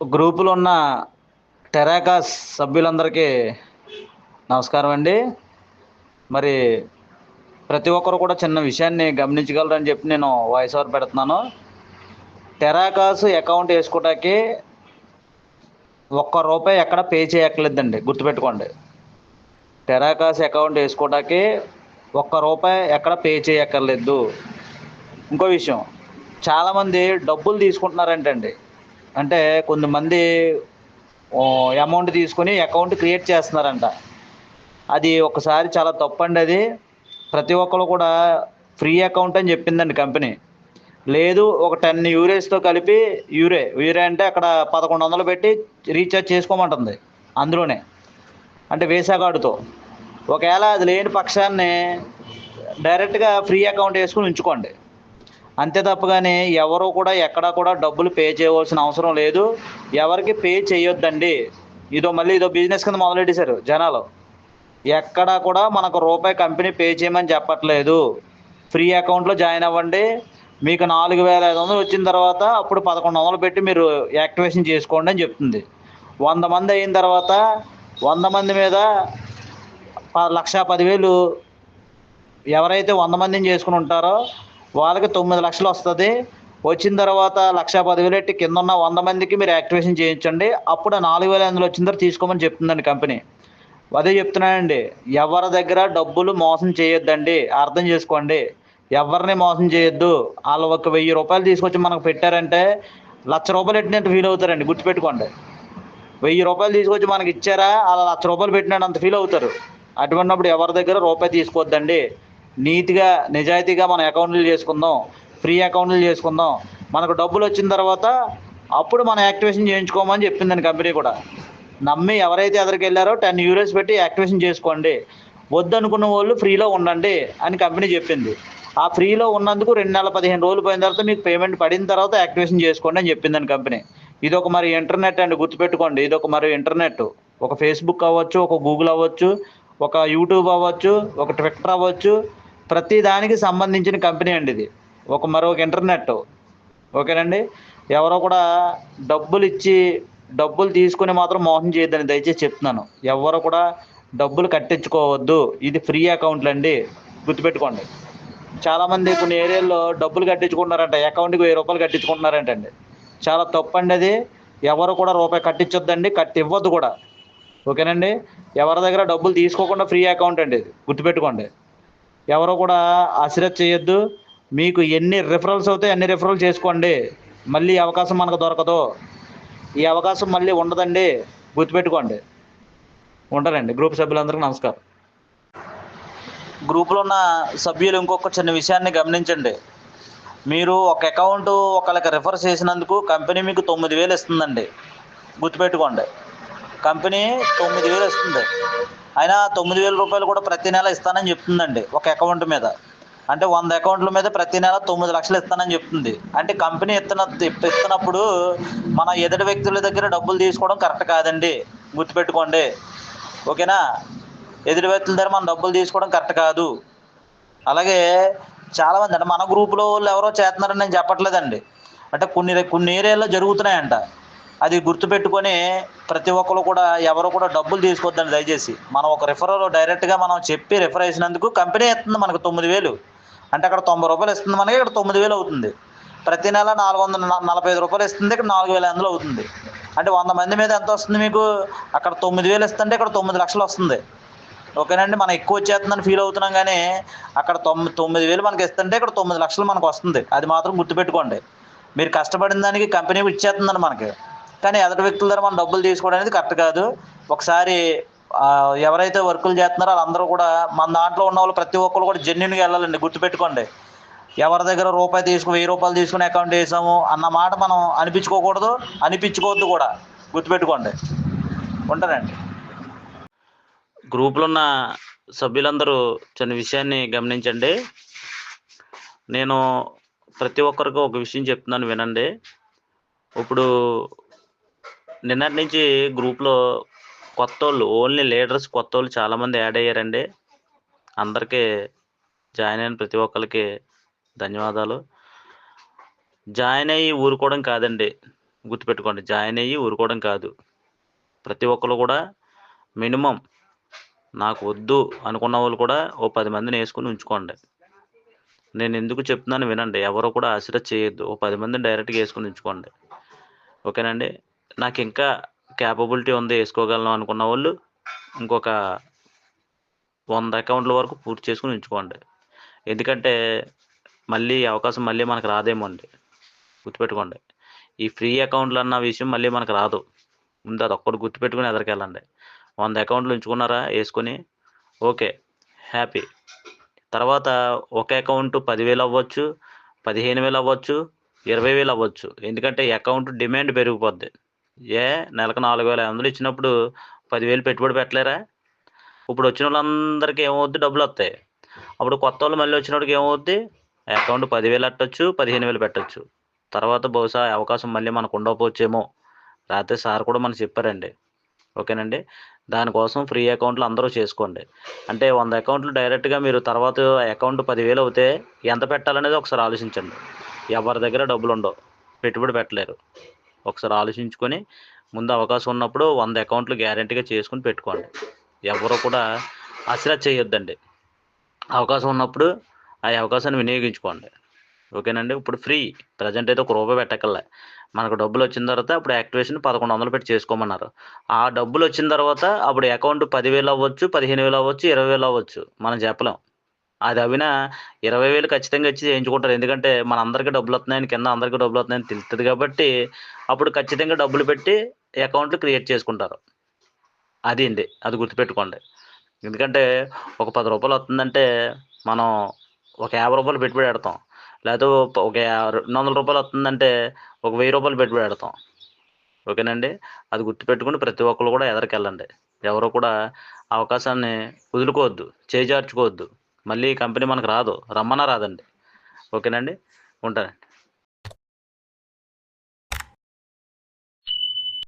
గ్రూపులో ఉన్న టెరాకాస్ సభ్యులందరికీ నమస్కారం అండి. మరి ప్రతి ఒక్కరు కూడా చిన్న విషయాన్ని గమనించగలరని చెప్పి నేను వాయిస్ ఓవర్ పెడుతున్నాను. టెరాకాస్ అకౌంట్ వేసుకోవటానికి ఒక్క రూపాయి ఎక్కడ పే చేయక్కర్లేదండి గుర్తుపెట్టుకోండి. టెరాకాస్ అకౌంట్ వేసుకోవటానికి ఒక్క రూపాయి ఎక్కడ పే చేయక్కర్లేదు. ఇంకో విషయం చాలామంది డబ్బులు తీసుకుంటున్నారంటండి. అంటే కొంతమంది అమౌంట్ తీసుకొని అకౌంట్ క్రియేట్ చేస్తున్నారంట. అది ఒకసారి చాలా తప్పండి అది. ప్రతి ఒక్కరు కూడా ఫ్రీ అకౌంట్ అని చెప్పిందండి కంపెనీ లేదు ఒక టెన్ యూరేస్తో కలిపి యూరే యూరే అంటే అక్కడ పదకొండు వందలు పెట్టి రీఛార్జ్ చేసుకోమంటుంది అందులోనే. అంటే వేసా కార్డుతో ఒకవేళ అది లేని పక్షాన్ని డైరెక్ట్గా ఫ్రీ అకౌంట్ వేసుకుని ఉంచుకోండి. అంతే తప్ప కానీ ఎవరు కూడా ఎక్కడ కూడా డబ్బులు పే చేయవలసిన అవసరం లేదు. ఎవరికి పే చేయొద్దండి. ఇదో మళ్ళీ ఇదో బిజినెస్ కింద మొదలెట్టేశారు జనాలు. ఎక్కడ కూడా మనకు రూపాయి కంపెనీ పే చేయమని చెప్పట్లేదు. ఫ్రీ అకౌంట్లో జాయిన్ అవ్వండి. మీకు నాలుగు వేల ఐదు వందలు వచ్చిన తర్వాత అప్పుడు పదకొండు వందలు పెట్టి మీరు యాక్టివేషన్ చేసుకోండి అని చెప్తుంది. వంద మంది అయిన తర్వాత వంద మంది మీద ప- లక్ష పదివేలు ఎవరైతే వంద మందిని చేసుకుని ఉంటారో వాళ్ళకి తొమ్మిది లక్షలు వస్తుంది. వచ్చిన తర్వాత లక్ష పదివేలు ఎట్టి కింద ఉన్న వంద మందికి మీరు యాక్టివేషన్ చేయించండి. అప్పుడు నాలుగు వేల ఎనిమిది వచ్చిన తర్వాత తీసుకోమని చెప్తుందండి కంపెనీ. అదే చెప్తున్నానండి. ఎవరి దగ్గర డబ్బులు మోసం చేయొద్దండి. అర్థం చేసుకోండి. ఎవరిని మోసం చేయొద్దు. వాళ్ళు ఒక వెయ్యి రూపాయలు తీసుకొచ్చి మనకు పెట్టారంటే లక్ష రూపాయలు పెట్టినట్టు ఫీల్ అవుతారండి. గుర్తుపెట్టుకోండి. వెయ్యి రూపాయలు తీసుకొచ్చి మనకి ఇచ్చారా? అలా లక్ష రూపాయలు పెట్టినట్టు అంత ఫీల్ అవుతారు. అటువంటిప్పుడు ఎవరి దగ్గర రూపాయి తీసుకోవద్దండి. నీట్గా నిజాయితీగా మన అకౌంట్లు చేసుకుందాం. ఫ్రీ అకౌంట్లు చేసుకుందాం. మనకు డబ్బులు వచ్చిన తర్వాత అప్పుడు మనం యాక్టివేషన్ చేయించుకోమని చెప్పిందండి కంపెనీ కూడా. నమ్మి ఎవరైతే ఎదరికి వెళ్ళారో టెన్ యూరోస్ పెట్టి యాక్టివేషన్ చేసుకోండి. వద్దనుకున్న వాళ్ళు ఫ్రీలో ఉండండి అని కంపెనీ చెప్పింది. ఆ ఫ్రీలో ఉన్నందుకు రెండు నెలల పదిహేను రోజులు పోయిన తర్వాత మీకు పేమెంట్ పడిన తర్వాత యాక్టివేషన్ చేసుకోండి అని చెప్పిందని కంపెనీ ఇది ఒక మరి ఇంటర్నెట్ అండి గుర్తుపెట్టుకోండి. ఇది ఒక మరి ఇంటర్నెట్ ఒక ఫేస్బుక్ అవ్వచ్చు ఒక గూగుల్ అవ్వచ్చు ఒక యూట్యూబ్ అవ్వచ్చు ఒక ట్విట్టర్ అవ్వచ్చు ప్రతి దానికి సంబంధించిన కంపెనీ అండి ఇది. ఒక మరొక ఇంటర్నెట్. ఓకేనండి? ఎవరో కూడా డబ్బులు ఇచ్చి డబ్బులు తీసుకుని మాత్రం మోసం చేయొద్దని దయచేసి చెప్తున్నాను. ఎవరు కూడా డబ్బులు కట్టించుకోవద్దు. ఇది ఫ్రీ అకౌంట్లు అండి. గుర్తుపెట్టుకోండి. చాలామంది కొన్ని ఏరియాల్లో డబ్బులు కట్టించుకుంటున్నారంట. అకౌంట్కి వెయ్యి రూపాయలు కట్టించుకుంటున్నారంటండి. చాలా తప్పండి అది. ఎవరు కూడా రూపాయి కట్టించొద్దండి. కట్టి ఇవ్వద్దు కూడా. ఓకేనండి? ఎవరి దగ్గర డబ్బులు తీసుకోకుండా ఫ్రీ అకౌంట్ అండి ఇది. గుర్తుపెట్టుకోండి. ఎవరు కూడా అసిరత్ చేయొద్దు. మీకు ఎన్ని రిఫరల్స్ అవుతాయి అన్ని రిఫరల్ చేసుకోండి. మళ్ళీ అవకాశం మనకు దొరకదు. ఈ అవకాశం మళ్ళీ ఉండదండి. గుర్తుపెట్టుకోండి. ఉంటారండి గ్రూప్ సభ్యులందరికీ నమస్కారం. గ్రూప్లో ఉన్న సభ్యులు ఇంకొక చిన్న విషయాన్ని గమనించండి. మీరు ఒక అకౌంట్ ఒకళ్ళకి రిఫర్ చేసినందుకు కంపెనీ మీకు తొమ్మిది వేలు ఇస్తుందండి. గుర్తుపెట్టుకోండి. కంపెనీ తొమ్మిది వేలు ఇస్తుంది. అయినా తొమ్మిది వేల రూపాయలు కూడా ప్రతి నెల ఇస్తానని చెప్తుందండి ఒక అకౌంట్ మీద. అంటే వంద అకౌంట్ల మీద ప్రతి నెల తొమ్మిది లక్షలు ఇస్తానని చెప్తుంది. అంటే కంపెనీ ఇస్తున్న ఇస్తున్నప్పుడు మన ఎదుటి వ్యక్తుల దగ్గర డబ్బులు తీసుకోవడం కరెక్ట్ కాదండి. గుర్తుపెట్టుకోండి. ఓకేనా? ఎదుటి వ్యక్తుల దగ్గర మనం డబ్బులు తీసుకోవడం కరెక్ట్ కాదు. అలాగే చాలామంది అంటే మన గ్రూపులో వాళ్ళు ఎవరో చేస్తున్నారని నేను చెప్పట్లేదండి. అంటే కొన్ని కొన్ని ఏరియాల్లో జరుగుతున్నాయంట. అది గుర్తుపెట్టుకొని ప్రతి ఒక్కరు కూడా ఎవరు కూడా డబ్బులు తీసుకోవద్దండి దయచేసి. మనం ఒక రిఫరల్ డైరెక్ట్గా మనం చెప్పి రిఫర్ చేసినందుకు కంపెనీ ఇస్తుంది మనకు తొమ్మిది వేలు. అంటే అక్కడ తొంభై రూపాయలు ఇస్తుంది మనకి ఇక్కడ తొమ్మిది వేలు అవుతుంది. ప్రతి నెల నాలుగు వందల నలభై ఐదు రూపాయలు ఇస్తుంది ఇక్కడ నాలుగు వేల అందులో అవుతుంది. అంటే వంద మంది మీద ఎంత వస్తుంది మీకు? అక్కడ తొమ్మిది వేలు ఇస్తుంటే ఇక్కడ తొమ్మిది లక్షలు వస్తుంది. ఓకేనండి? మనం ఎక్కువ వచ్చేస్తుందని ఫీల్ అవుతున్నాం కానీ అక్కడ తొమ్మిది తొమ్మిది వేలు మనకి ఇస్తుంటే ఇక్కడ తొమ్మిది లక్షలు మనకు వస్తుంది. అది మాత్రం గుర్తుపెట్టుకోండి. మీరు కష్టపడిన దానికి కంపెనీ ఇచ్చేస్తుందండి మనకి. కానీ ఎదరు వ్యక్తుల ద్వారా మనం డబ్బులు తీసుకోవడం అనేది కరెక్ట్ కాదు. ఒకసారి ఎవరైతే వర్కులు చేస్తున్నారో వాళ్ళందరూ కూడా మన దాంట్లో ఉన్న వాళ్ళు ప్రతి ఒక్కరు కూడా జెన్యున్గా వెళ్ళాలండి గుర్తుపెట్టుకోండి. ఎవరి దగ్గర రూపాయి తీసుకుని వెయ్యి రూపాయలు తీసుకుని అకౌంట్ వేసాము అన్న మాట మనం అనిపించుకోకూడదు అనిపించుకోవద్దు కూడా. గుర్తుపెట్టుకోండి. ఉంటానండి. గ్రూప్లో ఉన్న సభ్యులందరూ చిన్న విషయాన్ని గమనించండి. నేను ప్రతి ఒక్కరికి ఒక విషయం చెప్తున్నాను వినండి. ఇప్పుడు నిన్నటి నుంచి గ్రూప్లో కొత్త వాళ్ళు ఓన్లీ లీడర్స్ కొత్త వాళ్ళు చాలామంది యాడ్ అయ్యారండి. అందరికీ జాయిన్ అయిన ప్రతి ఒక్కరికి ధన్యవాదాలు. జాయిన్ అయ్యి ఊరుకోవడం కాదండి. గుర్తుపెట్టుకోండి జాయిన్ అయ్యి ఊరుకోవడం కాదు. ప్రతి ఒక్కరు కూడా మినిమం నాకు వద్దు అనుకున్న వాళ్ళు కూడా ఓ పది మందిని వేసుకుని ఉంచుకోండి. నేను ఎందుకు చెప్తున్నాను వినండి. ఎవరు కూడా ఆశ్రయ చేయొద్దు. ఓ పది మందిని డైరెక్ట్గా వేసుకుని ఉంచుకోండి. ఓకేనండి నాకు ఇంకా క్యాపబిలిటీ ఉంది వేసుకోగలను అనుకున్న వాళ్ళు ఇంకొక వంద అకౌంట్ల వరకు పూర్తి చేసుకుని ఉంచుకోండి. ఎందుకంటే మళ్ళీ అవకాశం మళ్ళీ మనకు రాదేమో అండి. గుర్తుపెట్టుకోండి. ఈ ఫ్రీ అకౌంట్లు అన్న విషయం మళ్ళీ మనకు రాదు. ముందు అది ఒక్కటి గుర్తుపెట్టుకుని ఎదరికెళ్ళండి. వంద అకౌంట్లు ఉంచుకున్నారా? వేసుకొని ఓకే హ్యాపీ. తర్వాత ఒక అకౌంట్ పదివేలు అవ్వచ్చు పదిహేను వేలు అవ్వచ్చు ఇరవై వేలు అవ్వచ్చు. ఎందుకంటే అకౌంట్ డిమాండ్ పెరిగిపోద్ది. ఏ నెలకు నాలుగు వేల ఐదు వందలు ఇచ్చినప్పుడు పదివేలు పెట్టుబడి పెట్టలేరా? ఇప్పుడు వచ్చిన వాళ్ళందరికీ ఏమవుద్ది? డబ్బులు వస్తాయి. అప్పుడు కొత్త వాళ్ళు మళ్ళీ వచ్చినోడికి ఏమవుద్ది? అకౌంట్ పదివేలు పెట్టచ్చు పదిహేను వేలు పెట్టచ్చు. తర్వాత బహుశా అవకాశం మళ్ళీ మనకు ఉండకపోవచ్చేమో. రాత్రి సార్ కూడా మనకు చెప్పారండి. ఓకేనండి? దానికోసం ఫ్రీ అకౌంట్లు అందరూ చేసుకోండి. అంటే వంద అకౌంట్లు డైరెక్ట్గా మీరు తర్వాత అకౌంట్ పదివేలు అవుతే ఎంత పెట్టాలనేది ఒకసారి ఆలోచించండి. ఎవరి దగ్గర డబ్బులు ఉండవు పెట్టుబడి పెట్టలేరు. ఒకసారి ఆలోచించుకొని ముందు అవకాశం ఉన్నప్పుడు వంద అకౌంట్లు గ్యారంటీగా చేసుకుని పెట్టుకోండి. ఎవరు కూడా అసలు చేయొద్దండి. అవకాశం ఉన్నప్పుడు ఆ అవకాశాన్ని వినియోగించుకోండి. ఓకేనండి? ఇప్పుడు ఫ్రీ. ప్రజెంట్ అయితే ఒక రూపాయి పెట్టకల్లా మనకు డబ్బులు వచ్చిన తర్వాత అప్పుడు యాక్టివేషన్ పదకొండు వందలు పెట్టి చేసుకోమన్నారు. ఆ డబ్బులు వచ్చిన తర్వాత అప్పుడు అకౌంట్ పదివేలు అవ్వచ్చు పదిహేను వేలు అవ్వచ్చు ఇరవై వేలు అవ్వచ్చు. మనం చెప్పలేం. అది అవినా ఇరవై వేలు ఖచ్చితంగా ఇచ్చి చేయించుకుంటారు. ఎందుకంటే మన అందరికీ డబ్బులు వస్తున్నాయని కింద అందరికీ డబ్బులు వస్తున్నాయని తెలుస్తుంది కాబట్టి అప్పుడు ఖచ్చితంగా డబ్బులు పెట్టి అకౌంట్లు క్రియేట్ చేసుకుంటారు. అది అండి. అది గుర్తుపెట్టుకోండి. ఎందుకంటే ఒక పది రూపాయలు వస్తుందంటే మనం ఒక యాభై రూపాయలు పెట్టుబడి పెడతాం. లేకపోతే ఒక రెండు వందల రూపాయలు వస్తుందంటే ఒక వెయ్యి రూపాయలు పెట్టుబడి పెడతాం. ఓకేనండి? అది గుర్తుపెట్టుకుని ప్రతి ఒక్కరు కూడా ఎదరికెళ్ళండి. ఎవరు కూడా అవకాశాన్ని వదులుకోవద్దు చేజార్చుకోవద్దు. మళ్ళీ ఈ కంపెనీ మనకు రాదు. రమ్మన్నా రాదండి. ఓకేనండి? ఉంటానండి.